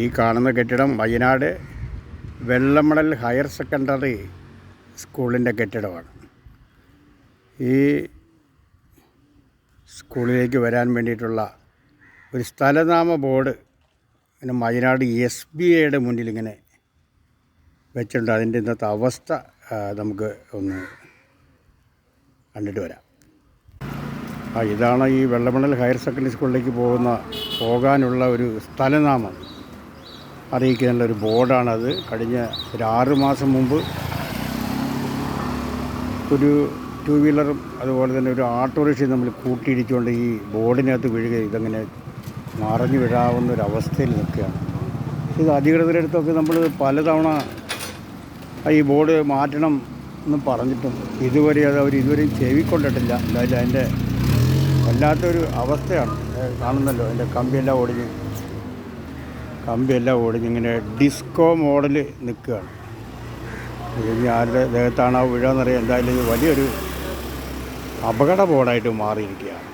ഈ കാണുന്ന കെട്ടിടം വയനാട് വെള്ളമണൽ ഹയർ സെക്കൻഡറി സ്കൂളിന്റെ കെട്ടിടമാണ്. ഈ സ്കൂളിലേക്ക് വരാൻ വേണ്ടിയിട്ടുള്ള ഒരു സ്ഥലനാമ ബോർഡ് ഇങ്ങനെ വയനാട് എസ് ബി ഐയുടെ മുന്നിൽ ഇങ്ങനെ വെച്ചിട്ടുണ്ട്. അതിന്റെ ഇന്നത്തെ അവസ്ഥ നമുക്ക് ഒന്ന് കണ്ടിട്ട് വരാം. ആ ഇതാണ് ഈ വെള്ളമണൽ ഹയർ സെക്കൻഡറി സ്കൂളിലേക്ക് പോകുന്ന പോകാനുള്ള ഒരു സ്ഥലനാമം. അറിയിക്കാനുള്ള ഒരു ബോർഡാണത്. കഴിഞ്ഞ ഒരു ആറ് മാസം മുമ്പ് ഒരു ടു വീലറും അതുപോലെ തന്നെ ഒരു ഓട്ടോറിക്ഷയും നമ്മൾ കൂട്ടിയിടിച്ചുകൊണ്ട് ഈ ബോർഡിനകത്ത് വീഴുകയും ഇതങ്ങനെ മറഞ്ഞു വിഴാവുന്ന ഒരു അവസ്ഥയിൽ നിൽക്കുകയാണ്. ഇത് അധികൃതരുടെ അടുത്തൊക്കെ നമ്മൾ പലതവണ ഈ ബോർഡ് മാറ്റണം എന്ന് പറഞ്ഞിട്ടും ഇതുവരെ അത് അവർ ഇതുവരെയും ചെവിക്കൊണ്ടിട്ടില്ല. എന്തായാലും അതിന്റെ വല്ലാത്തൊരു അവസ്ഥയാണ്. കാണുന്നല്ലോ അതിന്റെ കമ്പിയെല്ലാം ഒടിഞ്ഞ്. കമ്പിയെല്ലാം ഓടിഞ്ഞിങ്ങനെ ഡിസ്കോ മോഡൽ നിൽക്കുകയാണ്. ഇനി ആരുടെ ദേഹത്താണോ വീഴാന്നറിയാം എന്തായാലും ഇത് വലിയൊരു അപകട ബോർഡായിട്ട് മാറിയിരിക്കുകയാണ്.